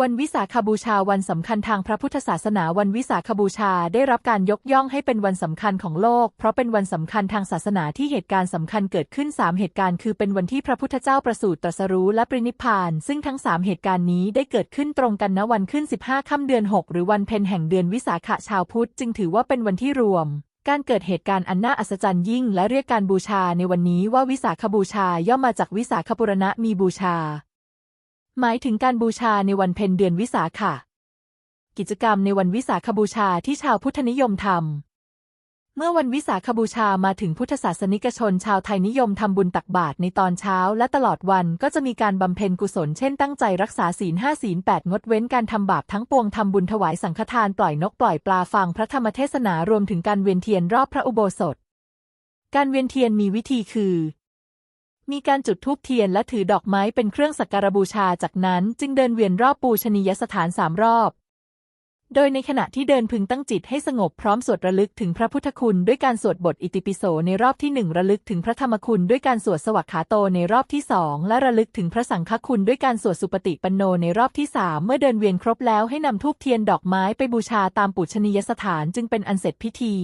วันวิสาขบูชาวันสำคัญทางพระพุทธศาสนาวันวิสาขบูชาได้รับการยกย่องให้เป็นวันสำคัญของโลก เพราะเป็นวันสำคัญทางศาสนาที่เหตุการณ์สำคัญเกิดขึ้น 3 เหตุการณ์คือเป็นวันที่พระพุทธเจ้าประสูติตรัสรู้และปรินิพาน ซึ่งทั้ง 3 เหตุการณ์นี้ได้เกิดขึ้นตรงกันณวันขึ้น 15ค่ำเดือน 6 หรือวันเพ็ญแห่งเดือนวิสาขชาวพุทธจึงถือว่าเป็นวันที่รวมการเกิดเหตุการณ์อันน่าอัศจรรย์ยิ่งและเรียกการบูชาในวันนี้ว่าวิสาขบูชาย่อมมาจากวิสาขบุรณะมีบูชา หมายถึงการบูชาในวันเพ็ญเดือนวิสาขะกิจกรรมในวันวิสาขบูชาที่ชาวพุทธนิยมทำ เมื่อวันวิสาขบูชามาถึงพุทธศาสนิกชนชาวไทยนิยมทำบุญตักบาตรในตอนเช้า และตลอดวันก็จะมีการบำเพ็ญกุศลเช่นตั้งใจรักษาศีลห้าศีลแปดงดเว้นการทำบาปทั้งปวงทำบุญถวายสังฆทานปล่อยนกปล่อยปลาฟังพระธรรมเทศนารวมถึงการเวียนเทียนรอบพระอุโบสถ การเวียนเทียนมีวิธีคือ มีการจุดธูปเทียนและถือดอกไม้เป็นเครื่องสักการบูชาจากนั้นจึงเดินเวียนรอบปูชนียสถานสามรอบ โดยในขณะที่เดินพึงตั้งจิตให้สงบพร้อมสวดระลึกถึงพระพุทธคุณด้วยการสวดบทอิติปิโสในรอบที่หนึ่งระลึกถึงพระธรรมคุณด้วยการสวดสวักขาโตในรอบที่สองและระลึกถึงพระสังฆคุณด้วยการสวดสุปฏิปันโนในรอบที่สามเมื่อเดินเวียนครบแล้วให้นำธูปเทียนดอกไม้ไปบูชาตามปูชนียสถานจึงเป็นอันเสร็จพิธี